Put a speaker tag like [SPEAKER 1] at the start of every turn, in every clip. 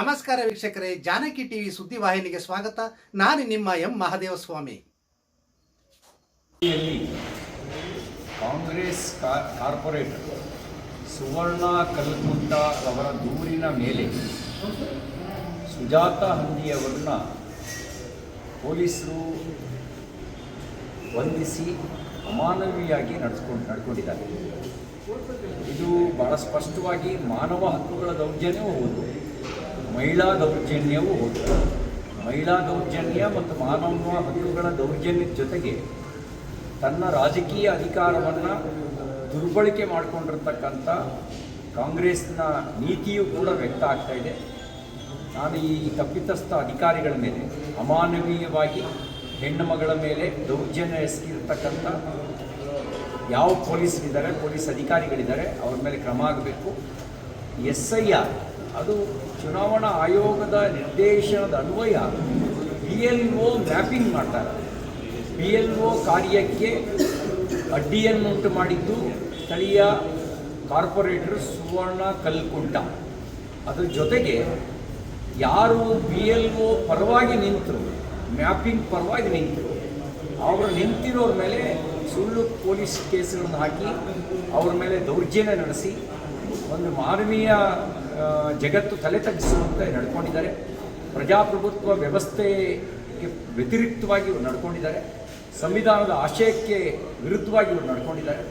[SPEAKER 1] ನಮಸ್ಕಾರ ವೀಕ್ಷಕರೇ, ಜಾನಕಿ ಟಿವಿ ಸುದ್ದಿ ವಾಹಿನಿಗೆ ಸ್ವಾಗತ. ನಾನು ನಿಮ್ಮ ಎಂ ಮಹದೇವಸ್ವಾಮಿ.
[SPEAKER 2] ಸ್ವಾಮಿ ಕಾಂಗ್ರೆಸ್ ಕಾ- ಕಾರ್ಪೊರೇಟರ್ ಸುವರ್ಣ ಕಲ್ಕುಂಟ ಅವರ ದೂರಿನ ಮೇಲೆ ಸುಜಾತ ಹಂದಿಯವರನ್ನ ಪೊಲೀಸರು ಬಂಧಿಸಿ ಅಮಾನವೀಯಾಗಿ ನಡೆಸ್ಕೊಂಡು ನಡ್ಕೊಂಡಿದ್ದಾರೆ. ಇದು ಬಹಳ ಸ್ಪಷ್ಟವಾಗಿ ಮಾನವ ಹಕ್ಕುಗಳ ದೌರ್ಜನ್ಯವೂ ಹೌದು ಮಹಿಳಾ ದೌರ್ಜನ್ಯವೂ ಮಹಿಳಾ ದೌರ್ಜನ್ಯ ಮತ್ತು ಮಾನವ ಹಕ್ಕುಗಳ ದೌರ್ಜನ್ಯದ ಜೊತೆಗೆ ತನ್ನ ರಾಜಕೀಯ ಅಧಿಕಾರವನ್ನು ದುರ್ಬಳಕೆ ಮಾಡಿಕೊಂಡಿರ್ತಕ್ಕಂಥ ಕಾಂಗ್ರೆಸ್ನ ನೀತಿಯೂ ಕೂಡ ವ್ಯಕ್ತ ಆಗ್ತಾ ಇದೆ. ನಾನು ಈ ತಪ್ಪಿತಸ್ಥ ಅಧಿಕಾರಿಗಳ ಮೇಲೆ, ಅಮಾನವೀಯವಾಗಿ ಹೆಣ್ಣು ಮಗಳ ಮೇಲೆ ದೌರ್ಜನ್ಯ ಎಸಗಿರ್ತಕ್ಕಂಥ ಯಾವ ಪೊಲೀಸರಿದ್ದಾರೆ, ಪೊಲೀಸ್ ಅಧಿಕಾರಿಗಳಿದ್ದಾರೆ, ಅವ್ರ ಮೇಲೆ ಕ್ರಮ ಆಗಬೇಕು. ಎಸ್ ಐ ಆರ್ ಅದು ಚುನಾವಣಾ ಆಯೋಗದ ನಿರ್ದೇಶನದ ಅನ್ವಯ. ಬಿ ಎಲ್ ಒ ಮ್ಯಾಪಿಂಗ್ ಮಾಡ್ತಾರೆ. ಬಿ ಎಲ್ ಒ ಕಾರ್ಯಕ್ಕೆ ಅಡ್ಡಿಯನ್ನುಂಟು ಮಾಡಿದ್ದು ಸ್ಥಳೀಯ ಕಾರ್ಪೊರೇಟರ್ ಸುವರ್ಣ ಕಲ್ಕುಂಟ. ಅದ್ರ ಜೊತೆಗೆ ಯಾರು ಬಿ ಎಲ್ ಒ ಪರವಾಗಿ ನಿಂತರು, ಮ್ಯಾಪಿಂಗ್ ಪರವಾಗಿ ನಿಂತರು, ಅವರು ನಿಂತಿರೋರ ಮೇಲೆ ಸುಳ್ಳು ಪೊಲೀಸ್ ಕೇಸ್ಗಳನ್ನು ಹಾಕಿ ಅವ್ರ ಮೇಲೆ ದೌರ್ಜನ್ಯ ನಡೆಸಿ ಒಂದು ಮಾನವೀಯ ಜಗತ್ತು ತಲೆ ತಗ್ಗಿಸುವಂತೆ ನಡ್ಕೊಂಡಿದ್ದಾರೆ. ಪ್ರಜಾಪ್ರಭುತ್ವ ವ್ಯವಸ್ಥೆಗೆ ವ್ಯತಿರಿಕ್ತವಾಗಿ ಇವರು ನಡ್ಕೊಂಡಿದ್ದಾರೆ. ಸಂವಿಧಾನದ ಆಶಯಕ್ಕೆ ವಿರುದ್ಧವಾಗಿ ಇವರು ನಡ್ಕೊಂಡಿದ್ದಾರೆ.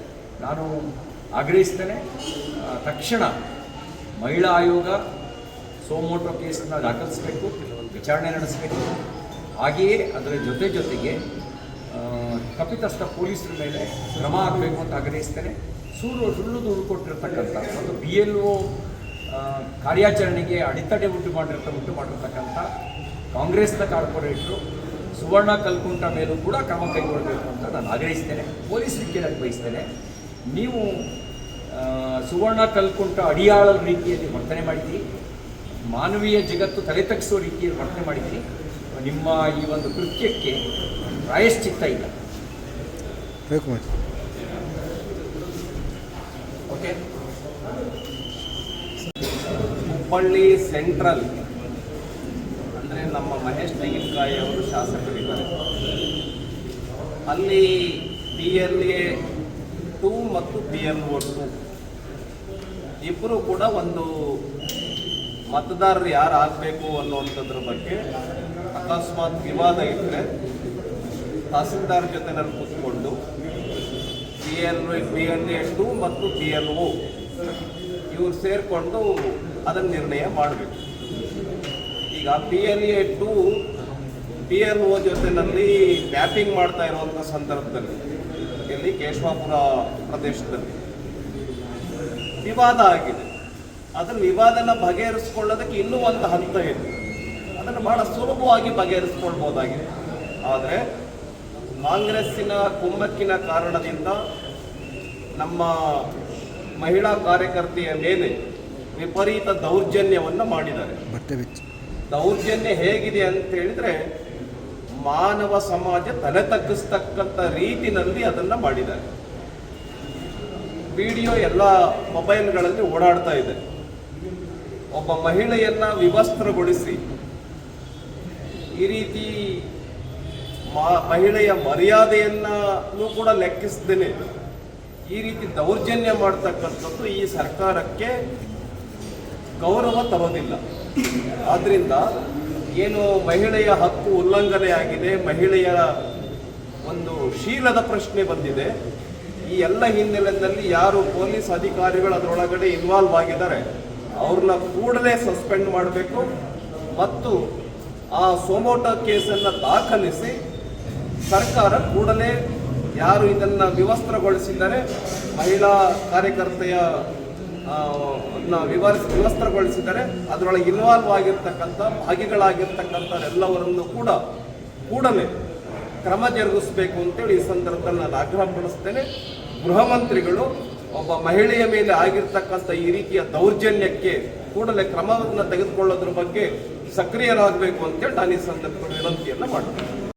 [SPEAKER 2] ನಾನು ಆಗ್ರಹಿಸ್ತೇನೆ. ತಕ್ಷಣ ಮಹಿಳಾ ಆಯೋಗ ಸೋಮೋಟೋ ಕೇಸನ್ನು ದಾಖಲಿಸಬೇಕು, ವಿಚಾರಣೆ ನಡೆಸಬೇಕು. ಹಾಗೆಯೇ ಅದರ ಜೊತೆ ಜೊತೆಗೆ ತಪ್ಪಿತಸ್ಥ ಪೊಲೀಸರ ಮೇಲೆ ಕ್ರಮ ಆಗಬೇಕು ಅಂತ ಆಗ್ರಹಿಸ್ತೇನೆ. ಸುಳ್ಳು ಸುಳ್ಳು ದೂರು ಕೊಟ್ಟಿರ್ತಕ್ಕಂಥ ಒಂದು ಬಿ ಎಲ್ ಒ ಕಾರ್ಯಾಚರಣೆಗೆ ಅಡೆತಡೆ ಉಂಟು ಮಾಡಿರ್ತ ಉಂಟು ಮಾಡಿರ್ತಕ್ಕಂಥ ಕಾಂಗ್ರೆಸ್ನ ಕಾರ್ಪೊರೇಟ್ರು ಸುವರ್ಣ ಕಲ್ಕುಂಟ ಮೇಲೂ ಕೂಡ ಕ್ರಮ ಕೈಗೊಳ್ಳಬೇಕು ಅಂತ ನಾನು ಆಗ್ರಹಿಸ್ತೇನೆ. ಪೊಲೀಸ್ ಕೇಳಕ್ಕೆ ಬಯಸ್ತೇನೆ. ನೀವು ಸುವರ್ಣ ಕಲ್ಕುಂಟ ಅಡಿಯಾಳ ರೀತಿಯಲ್ಲಿ ವರ್ತನೆ ಮಾಡಿದ್ದೀರಿ ಮಾನವೀಯ ಜಗತ್ತು ತಲೆ ತಗ್ಗಿಸುವ ರೀತಿಯಲ್ಲಿ ವರ್ತನೆ ಮಾಡಿದ್ದೀರಿ ನಿಮ್ಮ ಈ ಒಂದು ಕೃತ್ಯಕ್ಕೆ ಪ್ರಾಯಶ್ಚಿತ್ತ ಇಲ್ಲ. ಓಕೆ
[SPEAKER 3] ಹುಬ್ಬಳ್ಳಿ ಸೆಂಟ್ರಲ್ ಅಂದರೆ ನಮ್ಮ ಮಹೇಶ್ ತೆಂಗಿನಕಾಯಿ ಅವರು ಶಾಸಕರಿದ್ದಾರೆ. ಅಲ್ಲಿ ಪಿ ಎಲ್ ಎ ಟೂ ಮತ್ತು ಪಿ ಎಲ್ ಒ ಟು. ಇಬ್ಬರು ಕೂಡ ಒಂದು ಮತದಾರರು ಯಾರು ಆಗಬೇಕು ಅನ್ನುವಂಥದ್ರ ಬಗ್ಗೆ ಅಕಸ್ಮಾತ್ ವಿವಾದ ಇದ್ದರೆ ತಹಸೀಲ್ದಾರ್ ಜೊತೆ ನಾನು ಕೂತ್ಕೊಂಡು P L P L A two ಮತ್ತು ಪಿ ಎಲ್ ಒ ಇವ್ರು ಸೇರಿಕೊಂಡು ಅದನ್ನು ನಿರ್ಣಯ ಮಾಡಬೇಕು. ಈಗ P L A two P L O ಜೊತೆನಲ್ಲಿ ಮ್ಯಾಪಿಂಗ್ ಮಾಡ್ತಾ ಇರುವಂಥ ಸಂದರ್ಭದಲ್ಲಿ, ಇಲ್ಲಿ ಕೇಶವಾಪುರ ಪ್ರದೇಶದಲ್ಲಿ ವಿವಾದ ಆಗಿದೆ. ಅದರ ವಿವಾದನ ಬಗೆಹರಿಸ್ಕೊಳ್ಳೋದಕ್ಕೆ ಇನ್ನೂ ಒಂದು ಹಂತ ಇದೆ. ಅದನ್ನು ಬಹಳ ಸುಲಭವಾಗಿ ಬಗೆಹರಿಸ್ಕೊಳ್ಬೋದಾಗಿದೆ. ಆದರೆ ಕಾಂಗ್ರೆಸ್ಸಿನ ಕುಮ್ಮಕ್ಕಿನ ಕಾರಣದಿಂದ ನಮ್ಮ ಮಹಿಳಾ ಕಾರ್ಯಕರ್ತೆಯ ಮೇಲೆ ವಿಪರೀತ ದೌರ್ಜನ್ಯವನ್ನು ಮಾಡಿದ್ದಾರೆ. ದೌರ್ಜನ್ಯ ಹೇಗಿದೆ ಅಂತ ಹೇಳಿದ್ರೆ ಮಾನವ ಸಮಾಜ ತಲೆ ತಗ್ಗಿಸ್ತಕ್ಕಂಥ ರೀತಿನಲ್ಲಿ ಅದನ್ನು ಮಾಡಿದ್ದಾರೆ. ವಿಡಿಯೋ ಎಲ್ಲ ಮೊಬೈಲ್ಗಳಲ್ಲಿ ಓಡಾಡ್ತಾ ಇದೆ. ಒಬ್ಬ ಮಹಿಳೆಯನ್ನ ವಿವಸ್ತ್ರಗೊಳಿಸಿ ಈ ರೀತಿ ಮಹಿಳೆಯ ಮರ್ಯಾದೆಯನ್ನೂ ಕೂಡ ಲೆಕ್ಕಿಸದೇನೆ. ಈ ರೀತಿ ದೌರ್ಜನ್ಯ ಮಾಡ್ತಕ್ಕಂಥದ್ದು ಈ ಸರ್ಕಾರಕ್ಕೆ ಗೌರವ ತರೋದಿಲ್ಲ. ಆದ್ರಿಂದ ಏನು ಮಹಿಳೆಯ ಹಕ್ಕು ಉಲ್ಲಂಘನೆ ಆಗಿದೆ ಮಹಿಳೆಯರ ಒಂದು ಶೀಲದ ಪ್ರಶ್ನೆ ಬಂದಿದೆ. ಈ ಎಲ್ಲ ಹಿನ್ನೆಲೆಯಲ್ಲಿ ಯಾರು ಪೊಲೀಸ್ ಅಧಿಕಾರಿಗಳು ಅದರೊಳಗಡೆ ಇನ್ವಾಲ್ವ್ ಆಗಿದ್ದಾರೆ, ಅವ್ರನ್ನ ಕೂಡಲೇ ಸಸ್ಪೆಂಡ್ ಮಾಡಬೇಕು ಮತ್ತು ಆ ಸೋಮೋಟೋ ಕೇಸನ್ನು ದಾಖಲಿಸಿ ಸರ್ಕಾರ ಕೂಡಲೇ ಯಾರು ಇದನ್ನು ವಿವಸ್ತ್ರಗೊಳಿಸಿದ್ದಾರೆ ಮಹಿಳಾ ಕಾರ್ಯಕರ್ತೆಯ ವಿವರಿಸಿ ವಿವಸ್ತ್ರಗೊಳಿಸಿದ್ದಾರೆ ಅದರೊಳಗೆ ಇನ್ವಾಲ್ವ್ ಆಗಿರ್ತಕ್ಕಂಥ, ಭಾಗಿಗಳಾಗಿರ್ತಕ್ಕಂಥವರೆಲ್ಲವರನ್ನು ಕೂಡ ಕೂಡಲೇ ಕ್ರಮ ಜರುಗಿಸಬೇಕು ಅಂತೇಳಿ ಈ ಸಂದರ್ಭದಲ್ಲಿ ನಾನು ಆಗ್ರಹಪಡಿಸ್ತೇನೆ ಗೃಹ ಮಂತ್ರಿಗಳು ಒಬ್ಬ ಮಹಿಳೆಯ ಮೇಲೆ ಆಗಿರ್ತಕ್ಕಂಥ ಈ ರೀತಿಯ ದೌರ್ಜನ್ಯಕ್ಕೆ ಕೂಡಲೇ ಕ್ರಮವನ್ನು ತೆಗೆದುಕೊಳ್ಳೋದ್ರ ಬಗ್ಗೆ ಸಕ್ರಿಯರಾಗಬೇಕು ಅಂತೇಳಿ ನಾನು ಈ ಸಂದರ್ಭದಲ್ಲಿ ವಿನಂತಿಯನ್ನು ಮಾಡ್ತೇನೆ.